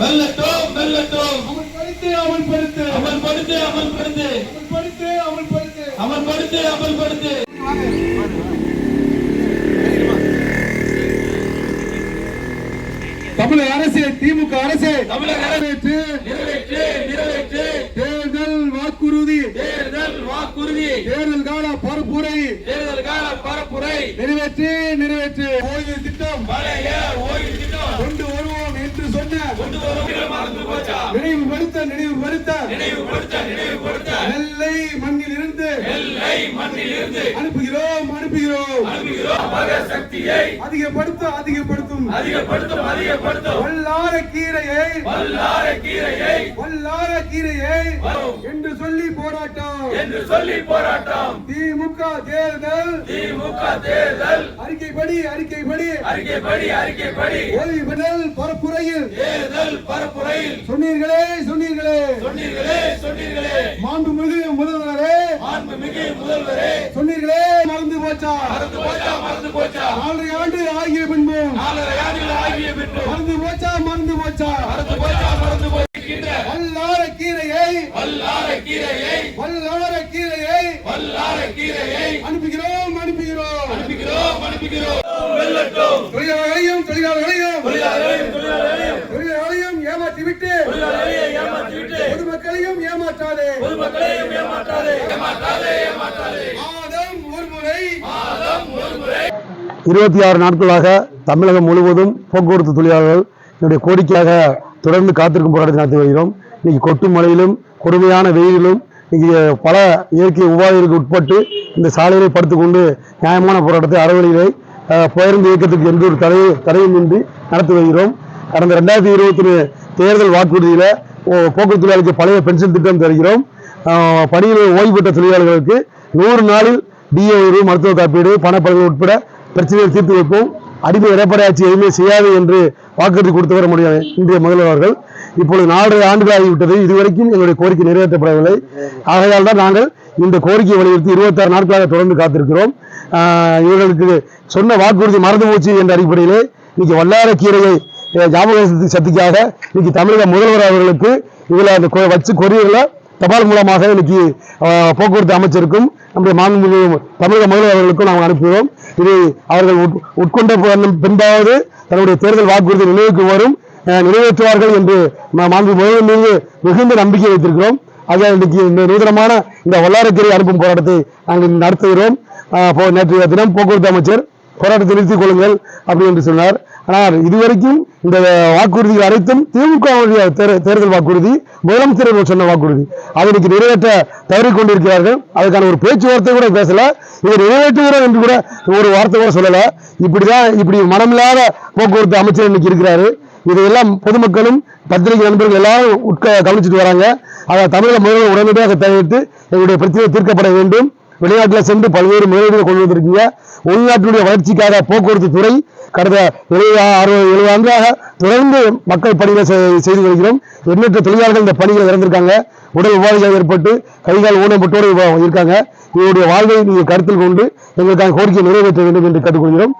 வெல்லட்டும் வெல்லட்டும். அமல்படுத்து அமல்படுத்து அமல்படுத்து அமல்படுத்து அமல்படுத்து அமல்படுத்து அமல்படுத்து அமல்படுத்து தமிழக அரசு திமுக அரசு. தமிழக அரசு நிறைவேற்று. நிறைவேற்று தேர்தல் வாக்குறுதி. தேர்தல் வாக்குறுதி. தேர்தல் கால பரப்புரை. தேர்தல் கால பரப்புரை. நிறைவேற்று நிறைவேற்று. ஓய்வு திட்டம். ஓய்வு திட்டம். கொண்டு என்று சொன்ன கொண்டு வரும் மறந்து போச்சா நினைவுபடுத்த நினைவுபடுத்த. நினைவுபடுத்த நினைவுபடுத்த நெல்லை மண்ணில் இருந்து நெல்லை மண்ணில் இருந்து அனுப்புகிறோம் அனுப்புகிறோம். அனுப்புகிறோம். மக சக்தியை அதிகப்படுத்த அதிகப்படுத்தும். அதிகப்படுத்தும் அதிகப்படுத்தும். வல்லார கீரையை வல்லார கீரையை வல்லார கீரையை என்று சொல்லி போராட்டம். என்று சொல்லி போராட்டம். திமுக தேர்தல் திமுக தேர்தல். அறிக்கைப்படி அறிக்கைப்படி. அறிக்கைப்படி அறிக்கைப்படி. ஓய்வு பரப்புரையில். தேர்தல் பரப்புரையில். சொன்னீர்களே சொன்னீர்களே சொன்னீர்களே. சொன்னீர்களே மாண்புமிகு முதல்வரே. மாண்புமிகு முதல்வரே. சொன்னீர்களே மறந்து போச்சா? மறந்து போச்சா மறந்து போச்சா? நாலரை ஆண்டு ஆகிய பின்பும் நாலரை ஆண்டுகள் ஆகிய பின்பு. மறந்து போச்சா மறந்து போச்சா? மறந்து போச்சா மறந்து போய்கின்ற வல்லார கீரையை வல்லார கீரையை வல்லார கீரையை வல்லார கீரையை அனுப்புகிறோம் அனுப்புகிறோம். அனுப்புகிறோம் அனுப்புகிறோம். வெல்லட்டும். தொழிலாளர்களையும் தொழிலாளர்களையும். தொழிலாளர்களையும் தொழிலாளர்களையும். ஏமாற்றிவிட்டு. பொதுமக்களையும் ஏமாற்றாதே. பொதுமக்களையும் ஏமாற்றாதே. ஏமாற்றாதே ஏமாற்றாதே. மாதம் ஒரு முறை. மாதம் ஒரு முறை. இருபத்தி ஆறு நாட்களாக தமிழகம் முழுவதும் போக்குவரத்து தொழிலாளர்கள் என்னுடைய கோரிக்கையாக தொடர்ந்து காத்திருக்கும் போராட்டத்தை நடத்தி வருகிறோம். இன்னைக்கு கொட்டும் மழையிலும் கொடுமையான வெயிலிலும் இன்னைக்கு பல இயற்கை உபாதைகளுக்கு உட்பட்டு இந்த சாலையிலே படுத்துக்கொண்டு நியாயமான போராட்டத்தை அறவழியிலே பேருந்து இயக்கத்துக்கு எந்த ஒரு தடை தடையும் இன்றி நடத்தி வருகிறோம். கடந்த ரெண்டாயிரத்தி இருபத்தி தேர்தல் வாக்குறுதியில் போக்குவரத்து தொழிலாளிக்கு பழைய பென்ஷன் திட்டம் தருகிறோம். பணியில் ஓய்வு பெற்ற தொழிலாளர்களுக்கு நூறு நாளில் டிஏ உயர்வு மருத்துவ காப்பீடு பணப்பலன்கள் உட்பட பிரச்சனையை தீர்த்து வைப்போம். அடிமை இறப்படையாட்சி எதுவுமே செய்யாது என்று வாக்குறுதி கொடுத்து வர முடியாது. இன்றைய முதல்வர் அவர்கள். இப்பொழுது நாலரை ஆண்டுகள் ஆகிவிட்டது இதுவரைக்கும் எங்களுடைய கோரிக்கை நிறைவேற்றப்படவில்லை. ஆகையால் தான் நாங்கள் இந்த கோரிக்கையை வலியுறுத்தி இருபத்தாறு நாட்களாக தொடர்ந்து காத்திருக்கிறோம். இவர்களுக்கு சொன்ன வாக்குறுதி மறந்து போச்சு என்ற அடிப்படையிலே இன்னைக்கு வல்லாரக்கீரையை ஞாபக சக்திக்காக இன்னைக்கு தமிழக முதல்வர் அவர்களுக்கு இதில் அந்த வச்சு கொரியரில் தபால் மூலமாக இன்னைக்கு போக்குவரத்து அமைச்சருக்கும் நம்முடைய மாண்புமிகு தமிழக முதல்வர் அவர்களுக்கும் நாங்கள் அனுப்புகிறோம். இது அவர்கள் உட்- உட்கொண்ட பின்பாவது தன்னுடைய தேர்தல் வாக்குறுதி நினைவுக்கு வரும் நிறைவேற்றுவார்கள் என்று மாண்பு முதல்வர் மீது மிகுந்த நம்பிக்கை வைத்திருக்கிறோம். ஆக இன்னைக்கு இந்த நூதனமான இந்த வல்லாரக்கரை அனுப்பும் போராட்டத்தை நாங்கள் நடத்துகிறோம். போ- நேற்றைய தினம் போக்குவரத்து அமைச்சர் போராட்டத்தை நிறுத்திக் கொள்ளுங்கள் அப்படி என்று சொன்னார். ஆனால் இதுவரைக்கும் இந்த வாக்குறுதிகள் அனைத்தும் திமுகவுடைய தேர்- தேர்தல் வாக்குறுதி முதலமைச்சர் சொன்ன வாக்குறுதி. அதை இன்னைக்கு நிறைவேற்ற தவறிக் கொண்டிருக்கிறார்கள். அதுக்கான ஒரு பேச்சுவார்த்தை கூட பேசல. இவர் நிறைவேற்றுகிறோம் என்று கூட ஒரு வார்த்தை கூட சொல்லல. இப்படிதான் இப்படி மனமில்லாத போக்குவரத்து அமைச்சர் இன்னைக்கு இருக்கிறாரு. இதையெல்லாம் பொதுமக்களும் பத்திரிகை நண்பர்கள் எல்லாரும் உட்க கவனிச்சுட்டு வராங்க. அதை தமிழக முதல்வர் உடனடியாக தவிர்த்து எங்களுடைய பிரச்சனை தீர்க்கப்பட வேண்டும். வெளிநாட்டில் சென்று பல்வேறு முதலீடுகளை கொண்டு வந்திருக்கீங்க. உள்நாட்டினுடைய வளர்ச்சிக்காக போக்குவரத்து துறை கடந்த எழுபது அறுபது எழுபது ஆண்டாக தொடர்ந்து மக்கள் பணிகளை செய்து வருகிறோம். எண்ணற்ற தொழிலாளர்கள் இந்த பணிகளை இறந்திருக்காங்க. உடல் உபாதைகள் ஏற்பட்டு கைகால் ஊனப்பட்டோடு இருக்காங்க. இவருடைய வாழ்வை நீங்கள் கருத்தில் கொண்டு எங்களுக்கான கோரிக்கையை நிறைவேற்ற வேண்டும் என்று கேட்டுக்கொள்கிறோம்.